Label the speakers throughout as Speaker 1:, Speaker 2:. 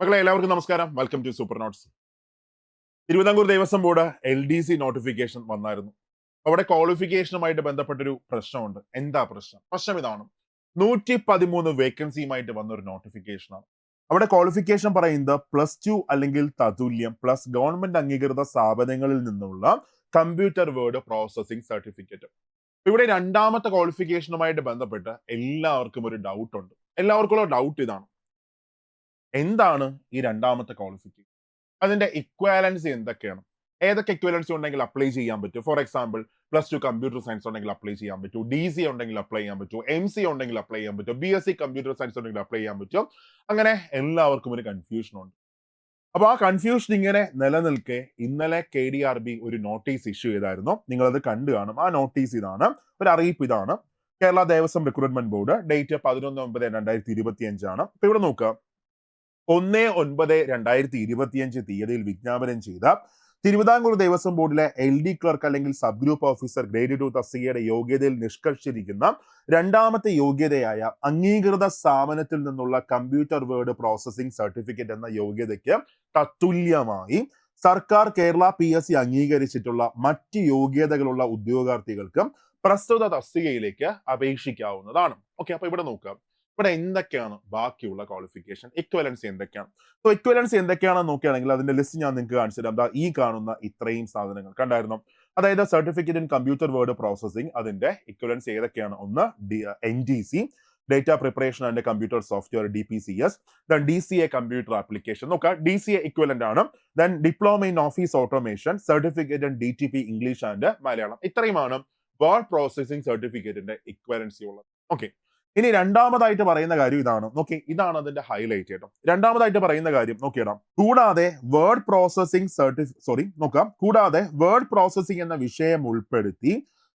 Speaker 1: മക്കളെ എല്ലാവർക്കും നമസ്കാരം. Welcome to super notes Thiruvithamkoor Devaswom board L D C notification വന്നായിരുന്നു. അവിടെ ക്വാളിഫിക്കേഷനുമായിട്ട് ബന്ധപ്പെട്ടൊരു പ്രശ്നമുണ്ട്. എന്താ പ്രശ്നം? പ്രശ്നം ഇതാണ്. നൂറ്റി പതിമൂന്ന് വേക്കൻസിയുമായിട്ട് വന്നൊരു നോട്ടിഫിക്കേഷനാണ് അവിടെ ക്വാളിഫിക്കേഷൻ പറയുന്നത് പ്ലസ് ടു അല്ലെങ്കിൽ തതുല്യം പ്ലസ് ഗവൺമെന്റ് അംഗീകൃത സ്ഥാപനങ്ങളിൽ നിന്നുള്ള കമ്പ്യൂട്ടർ വേർഡ് പ്രോസസ്സിംഗ് സർട്ടിഫിക്കറ്റ് ഇവിടെ രണ്ടാമത്തെ ക്വാളിഫിക്കേഷനുമായിട്ട് ബന്ധപ്പെട്ട് എല്ലാവർക്കും ഒരു ഡൗട്ട് ഉണ്ട്. എല്ലാവർക്കും ഉള്ള ഡൗട്ട് ഇതാണ്. എന്താണ് ഈ രണ്ടാമത്തെ ക്വാളിഫിക്കേഷൻ അതിന്റെ ഇക്വാലൻസ് എന്തൊക്കെയാണ്? ഏതൊക്കെ ഇക്വാലൻസി ഉണ്ടെങ്കിൽ അപ്ലൈ ചെയ്യാൻ പറ്റും? For example plus two computer science ഉണ്ടെങ്കിൽ അപ്ലൈ ചെയ്യാൻ പറ്റും. ഡി സി ഉണ്ടെങ്കിൽ അപ്ലൈ ചെയ്യാൻ പറ്റും. എം സി ഉണ്ടെങ്കിൽ അപ്ലൈ ചെയ്യാൻ പറ്റും. B S C computer science ഉണ്ടെങ്കിൽ അപ്ലൈ ചെയ്യാൻ പറ്റും. അങ്ങനെ എല്ലാവർക്കും ഒരു കൺഫ്യൂഷൻ ഉണ്ട്. അപ്പോൾ ആ കൺഫ്യൂഷൻ ഇങ്ങനെ നിലനിൽക്കെ ഇന്നലെ കെ ഡി ആർ ബി ഒരു നോട്ടീസ് ഇഷ്യൂ ചെയ്തായിരുന്നു. നിങ്ങളത് കണ്ടു കാണും. ആ നോട്ടീസ് ഇതാണ്. ഒരു അറിയിപ്പ് ഇതാണ്. Kerala Devaswom recruitment board date പതിനൊന്ന് ഒമ്പത് രണ്ടായിരത്തി ഇരുപത്തി അഞ്ചാണ് അപ്പൊ ഇവിടെ നോക്കുക. ഒന്ന് ഒൻപത് രണ്ടായിരത്തി ഇരുപത്തിയഞ്ച് തീയതിയിൽ വിജ്ഞാപനം ചെയ്ത തിരുവിതാംകൂർ ദേവസ്വം ബോർഡിലെ എൽ ഡി ക്ലർക്ക് അല്ലെങ്കിൽ sub group officer grade two തസ്തികയുടെ യോഗ്യതയിൽ നിഷ്കർഷിച്ചിരിക്കുന്ന രണ്ടാമത്തെ യോഗ്യതയായ അംഗീകൃത സ്ഥാപനത്തിൽ നിന്നുള്ള കമ്പ്യൂട്ടർ വേർഡ് പ്രോസസ്സിംഗ് സർട്ടിഫിക്കറ്റ് എന്ന യോഗ്യതയ്ക്ക് തത്തുല്യമായി സർക്കാർ കേരള പി എസ് സി അംഗീകരിച്ചിട്ടുള്ള മറ്റ് യോഗ്യതകളുള്ള ഉദ്യോഗാർത്ഥികൾക്ക് പ്രസ്തുത തസ്തികയിലേക്ക് അപേക്ഷിക്കാവുന്നതാണ്. ഓക്കെ അപ്പൊ ഇവിടെ നോക്കാം. ഇവിടെ എന്തൊക്കെയാണ് ബാക്കിയുള്ള ക്വാളിഫിക്കേഷൻ ഇക്വലൻസി എന്തൊക്കെയാണ്? സോ ഇക്വലൻസി എന്തൊക്കെയാണെന്ന് നോക്കുകയാണെങ്കിൽ അതിന്റെ ലിസ്റ്റ് ഞാൻ നിങ്ങൾക്ക് കാണിച്ചു തരാം. ഈ കാണുന്ന ഇത്രയും സാധനങ്ങൾ കണ്ടായിരുന്നു? അതായത് certificate in computer word processing അതിന്റെ ഇക്വലൻസ് ഏതൊക്കെയാണ്? ഒന്ന് N D C data preparation and computer software D P C S then D C A computer application നോക്കാം. ഡി സി എ ഇക്വലന്റ് ആണ്. Then diploma in office automation certificate in D T P English and Malayalam ഇത്രയുമാണ് word processing സർട്ടിഫിക്കറ്റിന്റെ equivalency ഉള്ളത്. Okay ഇനി രണ്ടാമതായിട്ട് പറയുന്ന കാര്യം ഇതാണ്. നോക്കി ഇതാണ് അതിന്റെ ഹൈലൈറ്റ് കേട്ടോ. രണ്ടാമതായിട്ട് പറയുന്ന കാര്യം നോക്കിയിടാം കൂടാതെ വേർഡ് പ്രോസസ്സിംഗ് സർട്ടിഫി സോറി നോക്കാം. കൂടാതെ വേർഡ് പ്രോസസ്സിംഗ് എന്ന വിഷയം ഉൾപ്പെടുത്തി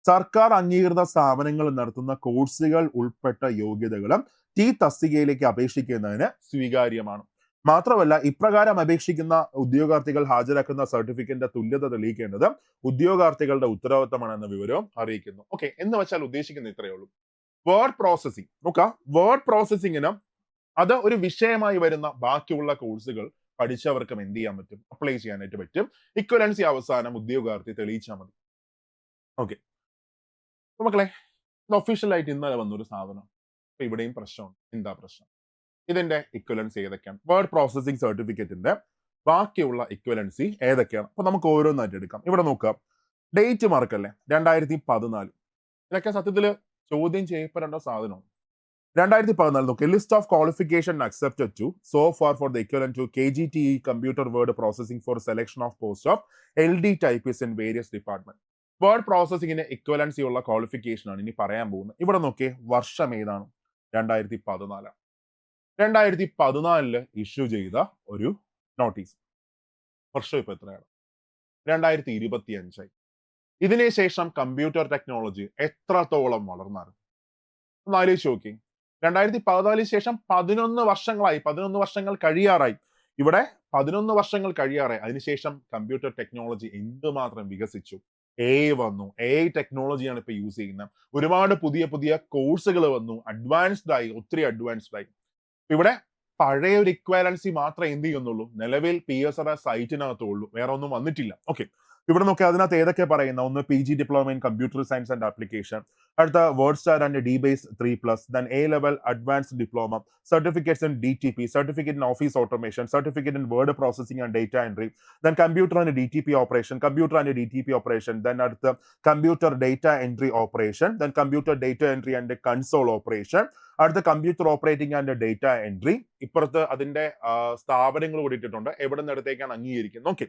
Speaker 1: സർക്കാർ അംഗീകൃത സ്ഥാപനങ്ങൾ നടത്തുന്ന കോഴ്സുകൾ ഉൾപ്പെട്ട യോഗ്യതകളും ടി തസ്തികയിലേക്ക് അപേക്ഷിക്കുന്നതിന് സ്വീകാര്യമാണ്. മാത്രമല്ല ഇപ്രകാരം അപേക്ഷിക്കുന്ന ഉദ്യോഗാർത്ഥികൾ ഹാജരാക്കുന്ന സർട്ടിഫിക്കറ്റിന്റെ തുല്യത തെളിയിക്കേണ്ടത് ഉദ്യോഗാർത്ഥികളുടെ ഉത്തരവാദിത്തമാണെന്ന വിവരവും അറിയിക്കുന്നു. ഓക്കെ എന്ന് വെച്ചാൽ ഉദ്ദേശിക്കുന്നത് ഇത്രയേ ഉള്ളൂ. വേർഡ് പ്രോസസ്സിംഗ് നോക്ക. വേർഡ് പ്രോസസ്സിങ്ങിന് അത് ഒരു വിഷയമായി വരുന്ന ബാക്കിയുള്ള കോഴ്സുകൾ പഠിച്ചവർക്കും എന്ത് ചെയ്യാൻ പറ്റും? അപ്ലൈ ചെയ്യാനായിട്ട് പറ്റും. ഇക്വലൻസി അവസാനം ഉദ്യോഗാർത്ഥി തെളിയിച്ചാൽ മതി. ഓക്കെ മക്കളെ ഇത് ഒഫീഷ്യലായിട്ട് ഇന്നലെ വന്നൊരു സാധനം. അപ്പൊ ഇവിടെയും പ്രശ്നമുണ്ട്. എന്താ പ്രശ്നം? ഇതിന്റെ ഇക്വലൻസി ഏതൊക്കെയാണ്? വേർഡ് പ്രോസസ്സിംഗ് സർട്ടിഫിക്കറ്റിന്റെ ബാക്കിയുള്ള ഇക്വലൻസി ഏതൊക്കെയാണ്? അപ്പൊ നമുക്ക് ഓരോന്നായിട്ട് എടുക്കാം. ഇവിടെ നോക്കാം. ഡേറ്റ് മാർക്കല്ലേ രണ്ടായിരത്തി പതിനാല്. ഇതൊക്കെ സത്യത്തിൽ ചോദ്യം ചെയ്യപ്പെടേണ്ട സാധനം രണ്ടായിരത്തി പതിനാല് നോക്കി list of qualification accepted to so far for the equivalent to K G T computer word processing for selection of post of L D typists in various department word പ്രോസസ്സിംഗിന് equivalency ഉള്ള ക്വാളിഫിക്കേഷൻ ആണ് ഇനി പറയാൻ പോകുന്നത്. ഇവിടെ നോക്കിയേ വർഷം ഏതാണ്? രണ്ടായിരത്തി പതിനാല് രണ്ടായിരത്തി പതിനാലിൽ ഇഷ്യൂ ചെയ്ത ഒരു നോട്ടീസ് വർഷം ഇപ്പൊ എത്രയാണ്? രണ്ടായിരത്തി ഇരുപത്തി അഞ്ചായി ഇതിന് ശേഷം കമ്പ്യൂട്ടർ ടെക്നോളജി എത്രത്തോളം വളർന്നായിരുന്നു ഒന്ന് ആലോചിച്ച് നോക്കി. രണ്ടായിരത്തി പതിനാലിന് ശേഷം പതിനൊന്ന് വർഷങ്ങളായി പതിനൊന്ന് വർഷങ്ങൾ കഴിയാറായി. ഇവിടെ പതിനൊന്ന് വർഷങ്ങൾ കഴിയാറായി. അതിനുശേഷം കമ്പ്യൂട്ടർ ടെക്നോളജി എന്തുമാത്രം വികസിച്ചു? എ വന്നു. എ ടെക്നോളജിയാണ് ഇപ്പൊ യൂസ് ചെയ്യുന്നത്. ഒരുപാട് പുതിയ പുതിയ കോഴ്സുകൾ വന്നു. അഡ്വാൻസ്ഡ് ആയി ഒത്തിരി അഡ്വാൻസ്ഡ് ആയി. ഇവിടെ പഴയ ഒരു ഇക്വാലൻസി മാത്രമേ എന്ത് ചെയ്യുന്നുള്ളൂ? നിലവിൽ പി എസ് ആർ സൈറ്റിനകത്തുള്ളൂ വേറെ ഒന്നും വന്നിട്ടില്ല. ഓക്കെ ഇവിടെ നോക്കി അതിനകത്ത് ഏതൊക്കെ പറയുന്ന? ഒന്ന് P G diploma in computer science and application അടുത്ത word star and D base three plus then A level advance diploma certificates in D T P certificate in office automation certificate in word processing and data entry then computer and D T P operation computer and D T P operation then അടുത്ത computer data entry operation then computer data entry and console operation അടുത്ത computer operating and data entry ഇപ്പുറത്ത് അതിന്റെ സ്ഥാപനങ്ങൾ കൂടി ഇട്ടിട്ടുണ്ട്. എവിടെ നിന്നിടത്തേക്കാണ് അംഗീകരിക്കുന്നത്? Okay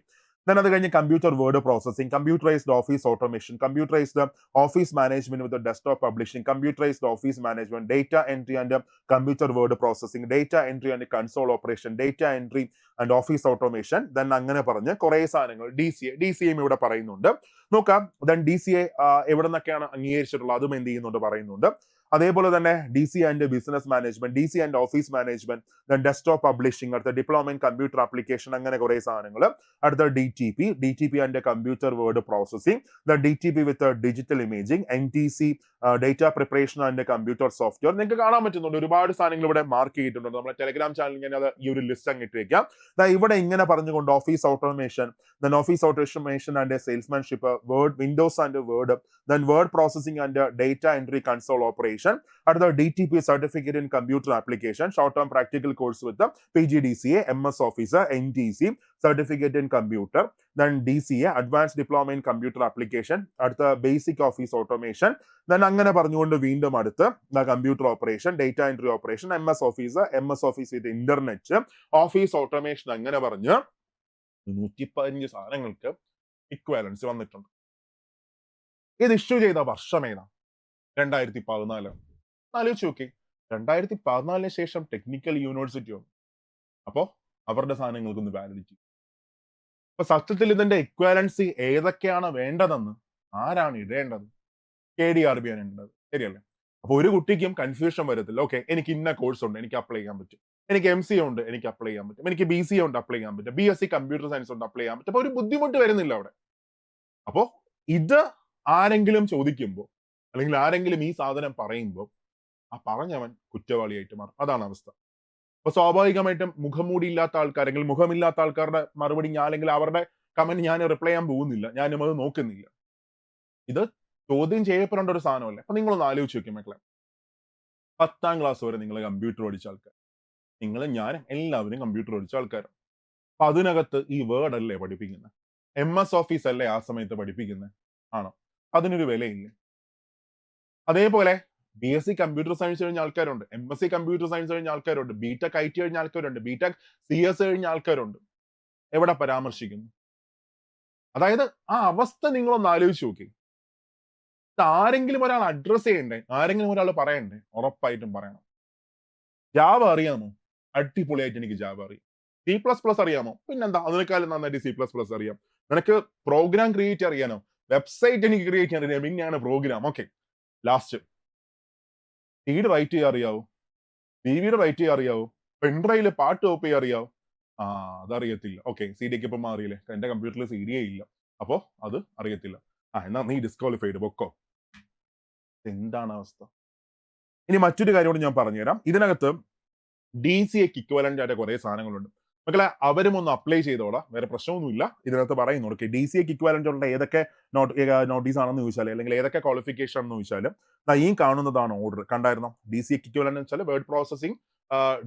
Speaker 1: then അത് കഴിഞ്ഞ് computer word processing computerised office automation computerised office management with desktop publishing computerised office management data entry and computer word processing data entry and console operation data entry and office automation then അങ്ങനെ പറഞ്ഞ് കുറെ സാധനങ്ങൾ D C A D C M ഇവിടെ പറയുന്നുണ്ട്. നോക്കാം. Then D C A എവിടെ നിന്നൊക്കെയാണ് അംഗീകരിച്ചിട്ടുള്ളത്? അതും എന്ത് ചെയ്യുന്നുണ്ട്? പറയുന്നുണ്ട്. അതേപോലെ തന്നെ D C and business management D C and office management then desktop publishing അടുത്ത ഡിപ്ലോമ കമ്പ്യൂട്ടർ ആപ്ലിക്കേഷൻ അങ്ങനെ കുറെ സാധനങ്ങൾ. അടുത്ത D T P D T P and computer word processing the D T P with digital imaging N T C data preparation and computer software നിങ്ങൾക്ക് കാണാൻ പറ്റുന്നുണ്ട്. ഒരുപാട് സാധനങ്ങൾ ഇവിടെ മാർക്ക് ചെയ്തിട്ടുണ്ട്. നമ്മുടെ ടെലിഗ്രാം ചാനലിൽ ഞാൻ അത് ഈ ഒരു ലിസ്റ്റ് അങ്ങ് ഇട്ടേക്കാം ഇവിടെ ഇങ്ങനെ പറഞ്ഞുകൊണ്ട് office automation then office automation and salesmanship word windows and word then word processing and data entry console operation അടുത്ത D T P certificate in computer application short term practical course with P G D C A M S officer N T C certificate in computer then D C A advance diploma in computer application അടുത്ത basic office automation then അങ്ങനെ പറഞ്ഞുകൊണ്ട് വീണ്ടും അടുത്ത് computer operation data entry operation M S officer M S office with internet office automation അങ്ങനെ പറഞ്ഞ് നൂറ്റി പതിനഞ്ച് സാധനങ്ങൾക്ക് ഇക്വാലൻസ് വന്നിട്ടുണ്ട്. ഇത് ഇഷ്യൂ ചെയ്ത വർഷം ഏതാ രണ്ടായിരത്തി പതിനാല് ആലോചിച്ച് നോക്കി. രണ്ടായിരത്തി പതിനാലിന് ശേഷം ടെക്നിക്കൽ യൂണിവേഴ്സിറ്റി വന്നു. അപ്പോ അവരുടെ സാധനങ്ങൾക്കൊന്ന് വാലിഡിറ്റി അപ്പൊ സത്യത്തിൽ ഇതിന്റെ ഇക്വാലൻസി ഏതൊക്കെയാണ് വേണ്ടതെന്ന് ആരാണ് ഇടേണ്ടത്? കെ ഡി ആർ ബി ആണ് ഇടേണ്ടത്. ശരിയല്ലേ? അപ്പൊ ഒരു കുട്ടിക്കും കൺഫ്യൂഷൻ വരത്തില്ല. ഓക്കെ എനിക്ക് ഇന്ന കോഴ്സ് ഉണ്ട് എനിക്ക് അപ്ലൈ ചെയ്യാൻ പറ്റും. എനിക്ക് എം സി ഉണ്ട് എനിക്ക് അപ്ലൈ ചെയ്യാൻ പറ്റും. എനിക്ക് ബി സി ഉണ്ട് അപ്ലൈ ചെയ്യാൻ പറ്റും. B S C computer science ഉണ്ട് അപ്ലൈ ചെയ്യാൻ പറ്റും. അപ്പൊ ഒരു ബുദ്ധിമുട്ട് വരുന്നില്ല അവിടെ. അപ്പോ ഇത് ആരെങ്കിലും ചോദിക്കുമ്പോൾ അല്ലെങ്കിൽ ആരെങ്കിലും ഈ സാധനം പറയുമ്പോൾ ആ പറഞ്ഞവൻ കുറ്റവാളിയായിട്ട് മാറും. അതാണ് അവസ്ഥ. അപ്പൊ സ്വാഭാവികമായിട്ടും മുഖംമൂടി ഇല്ലാത്ത ആൾക്കാർ അല്ലെങ്കിൽ മുഖമില്ലാത്ത ആൾക്കാരുടെ മറുപടി ഞാൻ അല്ലെങ്കിൽ അവരുടെ കമന്റ് ഞാൻ റിപ്ലൈ ചെയ്യാൻ പോകുന്നില്ല. ഞാനും അത് നോക്കുന്നില്ല. ഇത് ചോദ്യം ചെയ്യപ്പെടേണ്ട ഒരു സാധനമല്ലേ. അപ്പൊ നിങ്ങളൊന്ന് ആലോചിച്ച് നോക്കി മക്കളെ. പത്താം ക്ലാസ് വരെ നിങ്ങൾ കമ്പ്യൂട്ടർ ഓടിച്ച ആൾക്കാർ. നിങ്ങൾ ഞാനും എല്ലാവരും കമ്പ്യൂട്ടർ ഓടിച്ച ആൾക്കാരാണ് അപ്പൊ അതിനകത്ത് ഈ വേർഡ് അല്ലേ പഠിപ്പിക്കുന്നത് എം എസ് ഓഫീസ് അല്ലേ ആ സമയത്ത് പഠിപ്പിക്കുന്നത് ആണോ? അതിനൊരു വിലയില്ലേ? അതേപോലെ B S C computer science കഴിഞ്ഞ ആൾക്കാരുണ്ട്. M S C computer science കഴിഞ്ഞ ആൾക്കാരുണ്ട്. ബി ടെക് ഐ ടി കഴിഞ്ഞ ആൾക്കാരുണ്ട്. ബി ടെക് സി എസ് കഴിഞ്ഞ ആൾക്കാരുണ്ട്. എവിടെ പരാമർശിക്കുന്നു? അതായത് ആ അവസ്ഥ നിങ്ങളൊന്ന് ആലോചിച്ച് നോക്കി. ആരെങ്കിലും ഒരാൾ അഡ്രസ് ചെയ്യണ്ടേ? ആരെങ്കിലും ഒരാൾ പറയണ്ടേ? ഉറപ്പായിട്ടും പറയണം. ജാവ അറിയാമോ? അടിപൊളിയായിട്ട് എനിക്ക് ജാവ അറിയാം. സി പ്ലസ് പ്ലസ് അറിയാമോ? പിന്നെന്താ? അതിനേക്കാളും നന്നായിട്ട് സി പ്ലസ് പ്ലസ് അറിയാം. നിനക്ക് പ്രോഗ്രാം ക്രിയേറ്റ് അറിയാനോ വെബ്സൈറ്റ് എനിക്ക് ക്രിയേറ്റ് ചെയ്യാൻ അറിയാം പിന്നെയാണ് program okay last seed write ചെയ്യാൻ അറിയാവോ? സി വിയുടെ റൈറ്റ് ചെയ്യാൻ അറിയാവോ? പെൻഡ്രൈവിൽ പാട്ട് ഓപ്പ് ചെയ്യാൻ അറിയാവോ? ആ അതറിയത്തില്ല ഓക്കെ സി ഡിക്ക് ഇപ്പം മാറിയില്ലേ? എന്റെ കമ്പ്യൂട്ടറിൽ സി ഡിയേ ഇല്ല. അപ്പോ അത് അറിയത്തില്ല. ആ എന്നാ നീ ഡിസ്ക്വാളിഫൈഡ് പൊക്കോ. എന്താണ് അവസ്ഥ? ഇനി മറ്റൊരു കാര്യം കൂടി ഞാൻ പറഞ്ഞുതരാം. ഇതിനകത്ത് ഡി സി എക്ക് ഇക്വലന്റ് ആയിട്ട് കുറെ സാധനങ്ങളുണ്ട്. മക്കളെ അവരും ഒന്ന് അപ്ലൈ ചെയ്തോളാം. വേറെ പ്രശ്നമൊന്നുമില്ല. ഇതിനകത്ത് പറയുന്നു ഓക്കെ ഡി സി എക്ക് ഇക്വാലന്റ് ഉള്ള ഏതൊക്കെ നോട്ട് നോട്ടീസ് ആണെന്ന് ചോദിച്ചാൽ അല്ലെങ്കിൽ ഏതൊക്കെ ക്വാളിഫിക്കേഷൻ ആണെന്ന് ചോദിച്ചാലും ഈ കാണുന്നതാണ് ഓർഡർ കണ്ടായിരുന്നോ? ഡി സി എക്ക് ഇക്വാലന്റ് വെച്ചാൽ വേർഡ് പ്രോസസിംഗ്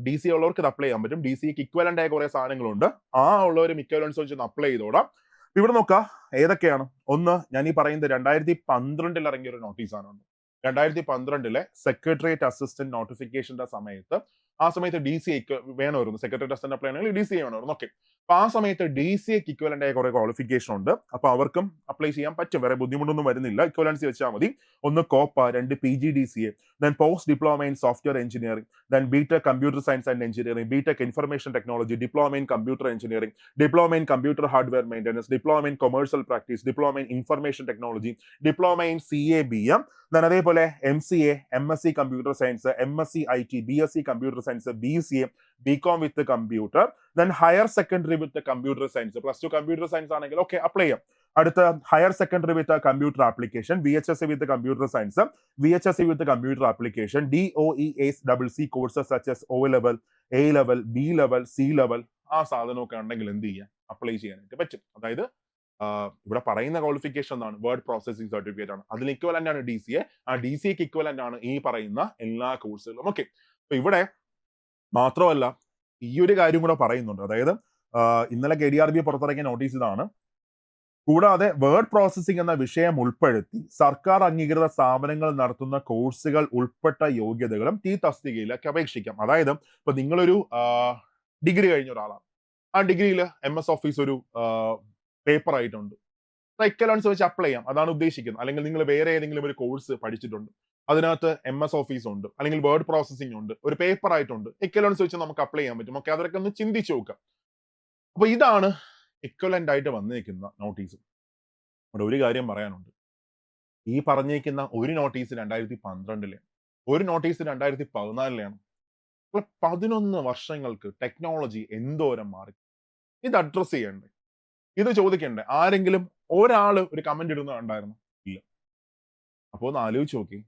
Speaker 1: ഡി സി ഉള്ളവർക്ക് ഇത് അപ്ലൈ ചെയ്യാൻ പറ്റും. ഡി സിക്ക് ഇക്വലന്റ് ആയ കുറേ സാധനങ്ങളുണ്ട്. ആ ഉള്ളവരും ഇക്വലൻസ് വെച്ച് അപ്ലൈ ചെയ്തോടാം ഇവിടെ നോക്കാം ഏതൊക്കെയാണ്? ഒന്ന് ഞാൻ ഈ പറയുന്നത് രണ്ടായിരത്തി പന്ത്രണ്ടിൽ ഇറങ്ങിയ ഒരു നോട്ടീസാണ് രണ്ടായിരത്തി പന്ത്രണ്ടിലെ സെക്രട്ടേറിയറ്റ് അസിസ്റ്റന്റ് നോട്ടിഫിക്കേഷന്റെ സമയത്ത് ആ സമയത്ത് ഡി സി ഐക്ക് വേണമായിരുന്നു. സെക്രട്ടറി അസിസ്റ്റന്റ് അപ്ലൈ ആണെങ്കിൽ ഡി സി ഐ വേണമായിരുന്നു. ഓക്കെ അപ്പൊ ആ സമയത്ത് ഡി സി എക്ക് ഇക്വലന്റ് ആയ കുറെ ക്വാളിഫിക്കേഷൻ ഉണ്ട്. അപ്പൊ അവർക്കും അപ്ലൈ ചെയ്യാൻ പറ്റും. വേറെ ബുദ്ധിമുട്ടൊന്നും വരുന്നില്ല. ഇക്വലൻസി വെച്ചാൽ മതി. ഒന്ന് കോപ്പ രണ്ട് P G D C A then post diploma in software engineering then B Tech computer science and engineering B Tech information technology diploma in computer engineering diploma in computer hardware maintenance diploma in commercial practice diploma in information technology diploma in C A B M then അതേപോലെ M C A M S C computer science M S C I T B S C computer science B C A B com with computer then higher secondary with computer science plus two computer science ആണെങ്കിൽ okay apply ചെയ്യാം. അടുത്ത higher secondary with computer application V H S C with computer science V H S C with computer application D O E S double C courses such S O level A level B level C level ആ സാധനമൊക്കെ ഉണ്ടെങ്കിൽ എന്ത് ചെയ്യാം? Apply ചെയ്യാനായിട്ട് പറ്റും. അതായത് ഇവിടെ പറയുന്ന ക്വാളിഫിക്കേഷൻ എന്നാണ് വേർഡ് പ്രോസസ്സിംഗ് സർട്ടിഫിക്കറ്റ് ആണ്. അതിന് ഇക്വലന്റ് ആണ് ഡി സി എ ആ ഡി സി എക്ക് ഇക്വലന്റ് ആണ് ഈ പറയുന്ന എല്ലാ കോഴ്സുകളും ഓക്കെ അപ്പൊ ഇവിടെ മാത്രമല്ല ഈ ഒരു കാര്യം കൂടെ പറയുന്നുണ്ട്. അതായത് ഇന്നലെ കെ ഡി ആർ ബി പുറത്തിറക്കിയ നോട്ടീസ് ഇതാണ്. കൂടാതെ വേർഡ് പ്രോസസ്സിംഗ് എന്ന വിഷയം ഉൾപ്പെടുത്തി സർക്കാർ അംഗീകൃത സ്ഥാപനങ്ങൾ നടത്തുന്ന കോഴ്സുകൾ ഉൾപ്പെട്ട യോഗ്യതകളും ഈ തസ്തികയിലേക്ക് അപേക്ഷിക്കാം. അതായത് ഇപ്പൊ നിങ്ങളൊരു ഡിഗ്രി കഴിഞ്ഞ ഒരാളാണ്. ആ ഡിഗ്രിയിൽ എം എസ് ഓഫീസ് ഒരു പേപ്പർ ആയിട്ടുണ്ട്. എക്കലോൺസ് വെച്ച് അപ്ലൈ ചെയ്യാം. അതാണ് ഉദ്ദേശിക്കുന്നത്. അല്ലെങ്കിൽ നിങ്ങൾ വേറെ ഏതെങ്കിലും ഒരു കോഴ്സ് പഠിച്ചിട്ടുണ്ട്. അതിനകത്ത് എം എസ് ഓഫീസ് ഉണ്ട് അല്ലെങ്കിൽ വേർഡ് പ്രോസസ്സിംഗ് ഉണ്ട് ഒരു പേപ്പർ ആയിട്ടുണ്ട് എക്വലൻസ് വെച്ച് നമുക്ക് അപ്ലൈ ചെയ്യാൻ പറ്റും. ഓക്കെ അതൊക്കെ ഒന്ന് ചിന്തിച്ചു നോക്കാം. അപ്പൊ ഇതാണ് എക്വലന്റ് ആയിട്ട് വന്നിരിക്കുന്ന നോട്ടീസ് ഇവിടെ ഒരു കാര്യം പറയാനുണ്ട്. ഈ പറഞ്ഞേക്കുന്ന ഒരു നോട്ടീസ് രണ്ടായിരത്തി പന്ത്രണ്ടിലെ ഒരു നോട്ടീസ് രണ്ടായിരത്തി പതിനാലിലെയാണ് പതിനൊന്ന് വർഷങ്ങൾക്ക് ടെക്നോളജി എന്തോരം മാറി? ഇത് അഡ്രസ്സ് ചെയ്യണ്ടേ? ഇത് ചോദിക്കണ്ടേ? ആരെങ്കിലും ഒരാൾ ഒരു കമന്റ് ഇടുന്ന കണ്ടായിരുന്നു? ഇല്ല. അപ്പോൾ ഒന്ന് ആലോചിച്ച് നോക്കി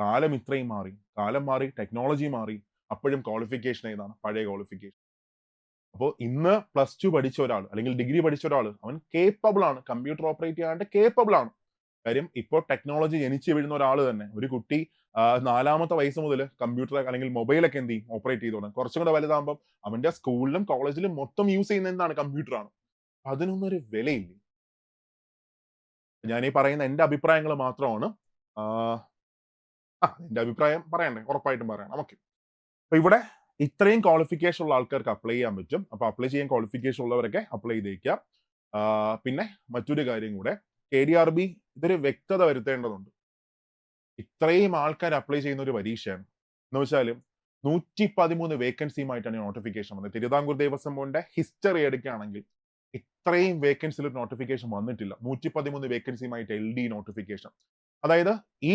Speaker 1: കാലം ഇത്രയും മാറി കാലം മാറി ടെക്നോളജി മാറി അപ്പോഴും ക്വാളിഫിക്കേഷൻ ഏതാണ്? പഴയ ക്വാളിഫിക്കേഷൻ അപ്പോൾ ഇന്ന് പ്ലസ് ടു പഠിച്ച ഒരാൾ അല്ലെങ്കിൽ ഡിഗ്രി പഠിച്ച ഒരാൾ അവൻ കേപ്പബിൾ ആണ്. കമ്പ്യൂട്ടർ ഓപ്പറേറ്റ് ചെയ്യാണ്ട് കേപ്പബിൾ ആണ്. കാര്യം ഇപ്പോൾ ടെക്നോളജി ജനിച്ചു വീഴുന്ന ഒരാൾ തന്നെ ഒരു കുട്ടി നാലാമത്തെ വയസ്സ് മുതൽ കമ്പ്യൂട്ടർ അല്ലെങ്കിൽ മൊബൈലൊക്കെ എന്ത് ചെയ്യും? ഓപ്പറേറ്റ് ചെയ്തോളും കുറച്ചും കൂടെ വലുതാകുമ്പോൾ അവന്റെ സ്കൂളിലും കോളേജിലും മൊത്തം യൂസ് ചെയ്യുന്ന എന്താണ്? കമ്പ്യൂട്ടറാണ് അതിനൊന്നും ഒരു വിലയില്ല. ഞാൻ ഈ പറയുന്ന എന്റെ അഭിപ്രായങ്ങൾ മാത്രമാണ്. ആ എന്റെ അഭിപ്രായം പറയണ്ടേ? ഉറപ്പായിട്ടും പറയണം. ഓക്കെ അപ്പൊ ഇവിടെ ഇത്രയും ക്വാളിഫിക്കേഷൻ ഉള്ള ആൾക്കാർക്ക് അപ്ലൈ ചെയ്യാൻ പറ്റും. അപ്പൊ അപ്ലൈ ചെയ്യാൻ ക്വാളിഫിക്കേഷൻ ഉള്ളവരൊക്കെ അപ്ലൈ ചെയ്തേക്കാം. പിന്നെ മറ്റൊരു കാര്യം കൂടെ. കെ ഡി ആർ ബി ഇതൊരു വ്യക്തത വരുത്തേണ്ടതുണ്ട്. ഇത്രയും ആൾക്കാർ അപ്ലൈ ചെയ്യുന്ന ഒരു പരീക്ഷയാണ്. എന്ന് വെച്ചാലും നൂറ്റി പതിമൂന്ന് വേക്കൻസിയുമായിട്ടാണ് നോട്ടിഫിക്കേഷൻ വന്നത്. തിരുവിതാംകൂർ ദേവസ്വം ബോർഡിന്റെ ഹിസ്റ്ററി എടുക്കുകയാണെങ്കിൽ ഇത്രയും വേക്കൻസിയിൽ ഒരു നോട്ടിഫിക്കേഷൻ വന്നിട്ടില്ല. നൂറ്റി പതിമൂന്ന് വേക്കൻസിയുമായിട്ട് എൽ ഡി നോട്ടിഫിക്കേഷൻ അതായത് ഈ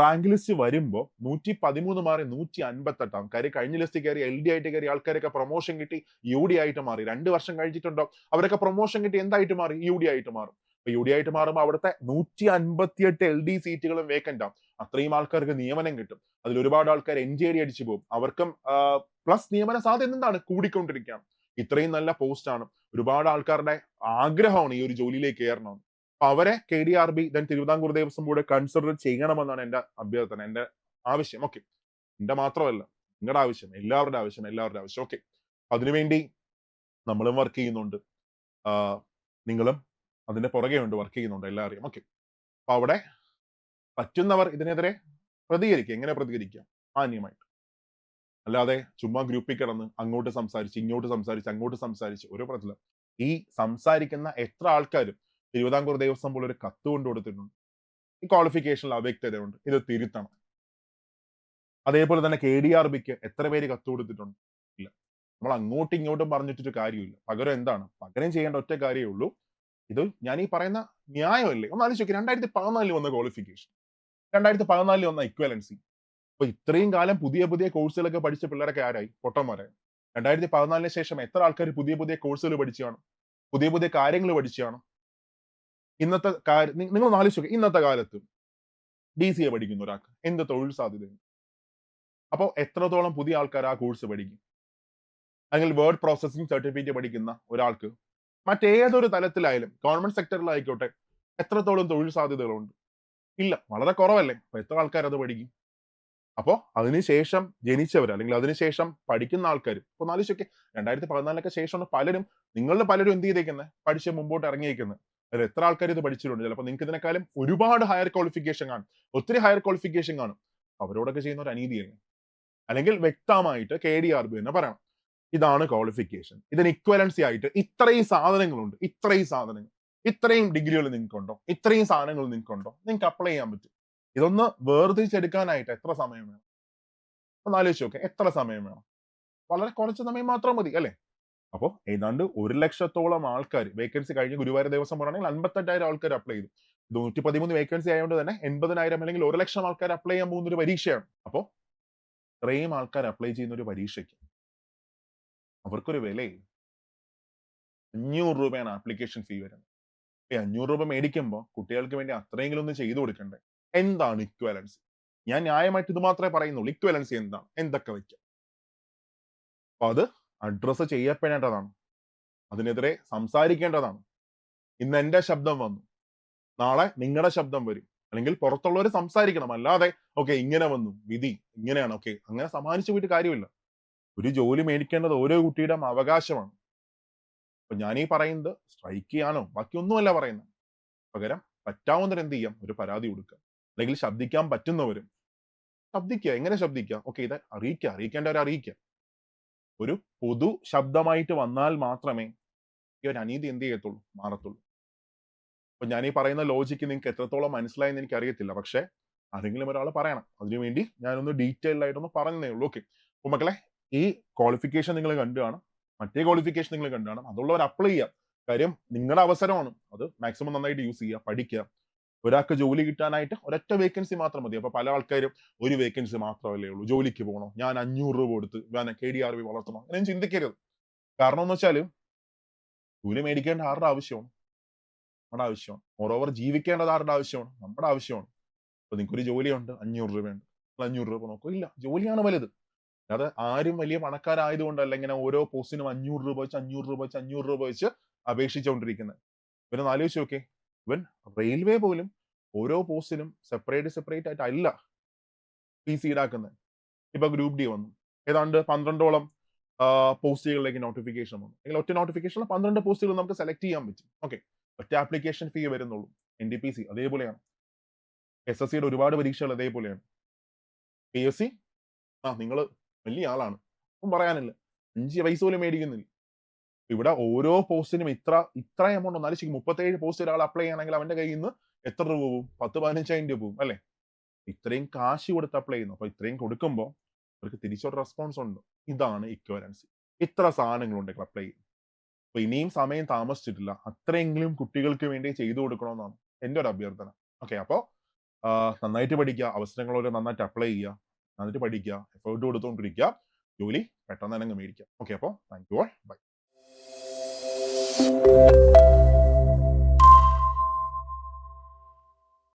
Speaker 1: റാങ്ക് ലിസ്റ്റ് വരുമ്പോൾ നൂറ്റി പതിമൂന്ന് മാറി നൂറ്റി അൻപത്തെട്ടാം കാര്യം കഴിഞ്ഞ ലിസ്റ്റ് കയറി എൽ ഡി ആയിട്ട് കയറി ആൾക്കാരൊക്കെ പ്രൊമോഷൻ കിട്ടി യു ഡി ആയിട്ട് മാറി. രണ്ട് വർഷം കഴിഞ്ഞിട്ടുണ്ടോ? അവരൊക്കെ പ്രൊമോഷൻ കിട്ടി എന്തായിട്ട് മാറി? യു ഡി ആയിട്ട് മാറും. അപ്പൊ യു ഡി ആയിട്ട് മാറുമ്പോൾ അവിടുത്തെ നൂറ്റി അൻപത്തിയെട്ട് എൽ ഡി സീറ്റുകളും വേക്കന്റ് ആവും അത്രയും ആൾക്കാർക്ക് നിയമനം കിട്ടും. അതിൽ ഒരുപാട് ആൾക്കാർ എൻ ജി ഡി അടിച്ചു പോകും. അവർക്കും പ്ലസ് നിയമന സാധ്യത എന്താണ്? കൂടിക്കൊണ്ടിരിക്കുകയാണ്. ഇത്രയും നല്ല പോസ്റ്റാണ് ഒരുപാട് ആൾക്കാരുടെ ആഗ്രഹമാണ് ഈ ഒരു ജോലിയിലേക്ക് കയറണം അപ്പൊ അവരെ K D R B then Thiruvithamkoor Devaswom board consider ചെയ്യണമെന്നാണ് എന്റെ അഭ്യർത്ഥന എന്റെ ആവശ്യം. ഓക്കെ എന്റെ മാത്രമല്ല നിങ്ങളുടെ ആവശ്യം എല്ലാവരുടെ ആവശ്യം എല്ലാവരുടെ ആവശ്യം. ഓക്കെ അതിനുവേണ്ടി നമ്മളും വർക്ക് ചെയ്യുന്നുണ്ട്. നിങ്ങളും അതിന്റെ പുറകെ ഉണ്ട് വർക്ക് ചെയ്യുന്നുണ്ട് എല്ലാവരെയും. ഓക്കെ അപ്പൊ അവിടെ പറ്റുന്നവർ ഇതിനെതിരെ പ്രതികരിക്കുക. എങ്ങനെ പ്രതികരിക്കുക? മാന്യമായിട്ട്. അല്ലാതെ ചുമ്മാ ഗ്രൂപ്പിൽ കിടന്ന് അങ്ങോട്ട് സംസാരിച്ച് ഇങ്ങോട്ട് സംസാരിച്ച് അങ്ങോട്ട് സംസാരിച്ച് ഒരു പ്രശ്നം ഈ സംസാരിക്കുന്ന എത്ര ആൾക്കാരും തിരുവിതാംകൂർ ദേവസ്വം പോലെ ഒരു കത്ത് കൊണ്ട് കൊടുത്തിട്ടുണ്ട്. ഈ ക്വാളിഫിക്കേഷനിൽ അവ്യക്തതയുണ്ട്. ഇത് തിരുത്തണം. അതേപോലെ തന്നെ കെ ഡി ആർ ബിക്ക് എത്ര പേര് കത്ത് കൊടുത്തിട്ടുണ്ട്? ഇല്ല. നമ്മൾ അങ്ങോട്ടും ഇങ്ങോട്ടും പറഞ്ഞിട്ടൊരു കാര്യമില്ല. പകരം എന്താണ്? പകരം ചെയ്യേണ്ട ഒറ്റ കാര്യമേ ഉള്ളൂ. ഇത് ഞാൻ ഈ പറയുന്ന ന്യായമല്ലേ? ഒന്ന് ആലോചിച്ച് രണ്ടായിരത്തി പതിനാലിൽ വന്ന ക്വാളിഫിക്കേഷൻ രണ്ടായിരത്തി പതിനാലിൽ വന്ന ഇക്വലൻസി അപ്പൊ ഇത്രയും കാലം പുതിയ പുതിയ കോഴ്സുകളൊക്കെ പഠിച്ച പിള്ളേരൊക്കെ ആരായി? പൊട്ടന്മാരായി. രണ്ടായിരത്തി പതിനാലിന് ശേഷം എത്ര ആൾക്കാർ പുതിയ പുതിയ കോഴ്സുകൾ പഠിച്ചാണ് പുതിയ പുതിയ കാര്യങ്ങൾ പഠിച്ചാണ് ഇന്നത്തെ കാര്യം നിങ്ങൾ ആലോചിച്ച് ഇന്നത്തെ കാലത്ത് ഡി സി എ പഠിക്കുന്ന ഒരാൾക്ക് എന്ത് തൊഴിൽ സാധ്യതയുണ്ട്? അപ്പോൾ എത്രത്തോളം പുതിയ ആൾക്കാർ ആ കോഴ്സ് പഠിക്കും? അല്ലെങ്കിൽ വേർഡ് പ്രോസസ്സിംഗ് സർട്ടിഫിക്കറ്റ് പഠിക്കുന്ന ഒരാൾക്ക് മറ്റേതൊരു തലത്തിലായാലും ഗവൺമെന്റ് സെക്ടറിലായിക്കോട്ടെ എത്രത്തോളം തൊഴിൽ സാധ്യതകളുണ്ട്? ഇല്ല വളരെ കുറവല്ലേ. അപ്പൊ എത്ര ആൾക്കാർ അത് പഠിക്കും? അപ്പോ അതിനുശേഷം ജനിച്ചവർ അല്ലെങ്കിൽ അതിനുശേഷം പഠിക്കുന്ന ആൾക്കാർ ഇപ്പൊ നാല് ശരിക്ക് രണ്ടായിരത്തി പതിനാലിനൊക്കെ ശേഷമാണ് പലരും നിങ്ങളുടെ പലരും എന്ത് ചെയ്തേക്കുന്നത് പഠിച്ച് മുമ്പോട്ട് ഇറങ്ങിയേക്കുന്നത് അതിൽ എത്ര ആൾക്കാർ ഇത് പഠിച്ചിട്ടുണ്ട്? ചിലപ്പോൾ നിങ്ങൾക്ക് ഇതിനേക്കാളും ഒരുപാട് ഹയർ ക്വാളിഫിക്കേഷൻ കാണും. ഒത്തിരി ഹയർ ക്വാളിഫിക്കേഷൻ കാണും. അവരോടൊക്കെ ചെയ്യുന്ന ഒരു അനീതിയാണ് അല്ലെങ്കിൽ വ്യക്തമായിട്ട് കെ ഡി ആർ ബി തന്നെ പറയണം. ഇതാണ് ക്വാളിഫിക്കേഷൻ ഇതിന് ഇക്വലൻസി ആയിട്ട് ഇത്രയും സാധനങ്ങളുണ്ട്. ഇത്രയും സാധനങ്ങൾ. ഇത്രയും ഡിഗ്രികൾ നിങ്ങൾക്കുണ്ടോ ഇത്രയും സാധനങ്ങൾ നിങ്ങൾക്കുണ്ടോ നിങ്ങൾക്ക് അപ്ലൈ ചെയ്യാൻ പറ്റും. ഇതൊന്ന് വേർതിരിച്ചെടുക്കാനായിട്ട് എത്ര സമയം വേണം? ഒന്ന് ആലോചിച്ച് നോക്കാം. എത്ര സമയം വേണം? വളരെ കുറച്ച് സമയം മാത്രം മതി അല്ലെ? അപ്പോൾ ഏതാണ്ട് ഒരു ലക്ഷത്തോളം ആൾക്കാർ വേക്കൻസി കഴിഞ്ഞ ഗുരുവായൂർ ദിവസം പറയുകയാണെങ്കിൽ അൻപത്തെട്ടായിരം ആൾക്കാർ അപ്ലൈ ചെയ്തു. നൂറ്റി പതിമൂന്ന് വേക്കൻസി ആയതുകൊണ്ട് തന്നെ എൺപതിനായിരം അല്ലെങ്കിൽ ഒരു ലക്ഷം ആൾക്കാർ അപ്ലൈ ചെയ്യാൻ പോകുന്ന ഒരു പരീക്ഷയാണ്. അപ്പോൾ ഇത്രയും ആൾക്കാർ അപ്ലൈ ചെയ്യുന്ന ഒരു പരീക്ഷയ്ക്ക് അവർക്കൊരു വില അഞ്ഞൂറ് രൂപയാണ് ആപ്ലിക്കേഷൻ ഫീ വരുന്നത്. ഈ അഞ്ഞൂറ് രൂപ മേടിക്കുമ്പോൾ കുട്ടികൾക്ക് വേണ്ടി അത്രയെങ്കിലും ഒന്ന് ചെയ്തു കൊടുക്കണ്ടേ? എന്താണ് ഇക്വലൻസി ഞാൻ ന്യായമായിട്ട് ഇത് മാത്രമേ പറയുന്നുള്ളൂ. ഇക്വലൻസി എന്താണ്? എന്തൊക്കെ വയ്ക്കാം? അപ്പൊ അത് അഡ്രസ്സ് ചെയ്യപ്പെടേണ്ടതാണ്. അതിനെതിരെ സംസാരിക്കേണ്ടതാണ്. ഇന്ന് എന്റെ ശബ്ദം വന്നു. നാളെ നിങ്ങളുടെ ശബ്ദം വരും. അല്ലെങ്കിൽ പുറത്തുള്ളവർ സംസാരിക്കണം. അല്ലാതെ ഓക്കെ ഇങ്ങനെ വന്നു. വിധി ഇങ്ങനെയാണ്. ഓക്കെ അങ്ങനെ സമ്മാനിച്ചു പോയിട്ട് കാര്യമില്ല. ഒരു ജോലി മേടിക്കേണ്ടത് ഓരോ കുട്ടിയുടെയും അവകാശമാണ്. അപ്പൊ ഞാനീ പറയുന്നത് സ്ട്രൈക്ക് ചെയ്യാനോ ബാക്കിയൊന്നുമല്ല പറയുന്നത്. പകരം പറ്റാവുന്നവർ എന്ത് ചെയ്യാം? ഒരു പരാതി കൊടുക്കുക. അല്ലെങ്കിൽ ശബ്ദിക്കാൻ പറ്റുന്നവരും. ശബ്ദിക്കുക. എങ്ങനെ ശബ്ദിക്കുക? ഓക്കെ ഇത് അറിയിക്കുക. അറിയിക്കേണ്ടവരെ അറിയിക്കുക. ഒരു പൊതു ശബ്ദമായിട്ട് വന്നാൽ മാത്രമേ ഈ ഒരു അനീതി എന്ത് ചെയ്യത്തുള്ളൂ? മാറത്തുള്ളൂ. അപ്പൊ ഞാൻ ഈ പറയുന്ന ലോജിക്ക് നിങ്ങൾക്ക് എത്രത്തോളം മനസ്സിലായെന്ന് എനിക്ക് അറിയത്തില്ല പക്ഷെ ആരെങ്കിലും ഒരാൾ പറയണം. അതിനുവേണ്ടി ഞാനൊന്ന് ഡീറ്റെയിൽഡ് ആയിട്ടൊന്ന് പറഞ്ഞതേ ഉള്ളൂ. ഓക്കെ അപ്പൊ മക്കളെ ഈ ക്വാളിഫിക്കേഷൻ നിങ്ങൾ കണ്ടു കാണും. മറ്റേ ക്വാളിഫിക്കേഷൻ നിങ്ങൾ കണ്ടു കാണും. അതുള്ളവർ അപ്ലൈ ചെയ്യാം. കാര്യം നിങ്ങളുടെ അവസരമാണ്. അത് മാക്സിമം നന്നായിട്ട് യൂസ് ചെയ്യുക പഠിക്കുക ഒരാൾക്ക് ജോലി കിട്ടാനായിട്ട് ഒരൊറ്റ വേക്കൻസി മാത്രം മതി. അപ്പൊ പല ആൾക്കാരും ഒരു വേക്കൻസി മാത്രമല്ലേ ഉള്ളൂ. ജോലിക്ക് പോകണോ? ഞാൻ അഞ്ഞൂറ് രൂപ കൊടുത്ത് ഞാൻ കെ ഡി ആർ ബി വളർത്തണം? അങ്ങനെ ചിന്തിക്കരുത്. കാരണം എന്ന് വെച്ചാൽ ജോലി മേടിക്കേണ്ട ആരുടെ ആവശ്യമാണ്? നമ്മുടെ ആവശ്യമാണ്. ഓരോവർ ജീവിക്കേണ്ടത് ആരുടെ ആവശ്യമാണ്? നമ്മുടെ ആവശ്യമാണ്. അപ്പൊ നിങ്ങൾക്കൊരു ജോലിയുണ്ട് അഞ്ഞൂറ് രൂപയുണ്ട്. അഞ്ഞൂറ് രൂപ നോക്കും. ഇല്ല ജോലിയാണ് വലുത്. അല്ലാതെ ആരും വലിയ പണക്കാരായതുകൊണ്ടല്ല ഇങ്ങനെ ഓരോ പോസ്റ്റിനും അഞ്ഞൂറ് രൂപ വെച്ച് അഞ്ഞൂറ് രൂപ വെച്ച് അഞ്ഞൂറ് രൂപ വെച്ച് അപേക്ഷിച്ചുകൊണ്ടിരിക്കുന്നത്. ഇവരൊന്ന് ആലോചിച്ച് നോക്കേ ഇവൻ റെയിൽവേ പോലും ഓരോ പോസ്റ്റിനും സെപ്പറേറ്റ് സെപ്പറേറ്റ് ആയിട്ട് അല്ല പി സി ഈടാക്കുന്നത് ഇപ്പൊ ഗ്രൂപ്പ് ഡി വന്നു. ഏതാണ്ട് പന്ത്രണ്ടോളം പോസ്റ്റുകളിലേക്ക് നോട്ടിഫിക്കേഷൻ വന്നു. അല്ലെങ്കിൽ ഒറ്റ നോട്ടിഫിക്കേഷനിൽ പന്ത്രണ്ട് പോസ്റ്റുകൾ നമുക്ക് സെലക്ട് ചെയ്യാൻ പറ്റും. ഓക്കെ ഒറ്റ ആപ്ലിക്കേഷൻ ഫീ വരുന്നുള്ളൂ. എൻ ഡി പി സി അതേപോലെയാണ്. എസ് എസ് സിയുടെ ഒരുപാട് പരീക്ഷകൾ അതേപോലെയാണ്. പി എസ് സി ആ നിങ്ങൾ വലിയ ആളാണ്. ഒന്നും പറയാനില്ല. അഞ്ച് പൈസ പോലും മേടിക്കുന്നില്ല. ഇവിടെ ഓരോ പോസ്റ്റിനും ഇത്ര ഇത്ര എമൗണ്ട് ഒന്നാലും മുപ്പത്തേഴ് പോസ്റ്റ് ഒരാൾ അപ്ലൈ ചെയ്യണമെങ്കിൽ അവന്റെ കയ്യിൽ നിന്ന് എത്ര രൂപ പോകും പത്ത് പതിനഞ്ചായിരം രൂപ പോകും അല്ലെ? ഇത്രയും കാശ് കൊടുത്ത് അപ്ലൈ ചെയ്യുന്നു. അപ്പൊ ഇത്രയും കൊടുക്കുമ്പോൾ അവർക്ക് തിരിച്ചൊരു റെസ്പോൺസ് ഉണ്ട്. ഇതാണ് ഇക്വലൻസി ഇത്ര സാധനങ്ങളുണ്ട് അപ്ലൈ ചെയ്യും അപ്പൊ ഇനിയും സമയം താമസിച്ചിട്ടില്ല. അത്രയെങ്കിലും കുട്ടികൾക്ക് വേണ്ടി ചെയ്തു കൊടുക്കണമെന്നാണ് എന്റെ ഒരു അഭ്യർത്ഥന. ഓക്കെ അപ്പോൾ നന്നായിട്ട് പഠിക്കുക. അവസരങ്ങളൊക്കെ നന്നായിട്ട് അപ്ലൈ ചെയ്യുക. നന്നായിട്ട് പഠിക്കുക. എഫേർട്ട് കൊടുത്തുകൊണ്ടിരിക്കുക. ജോലി പെട്ടെന്ന് തന്നെ മേടിക്കുക. ഓക്കെ അപ്പോൾ താങ്ക് യു ബൈ Peace.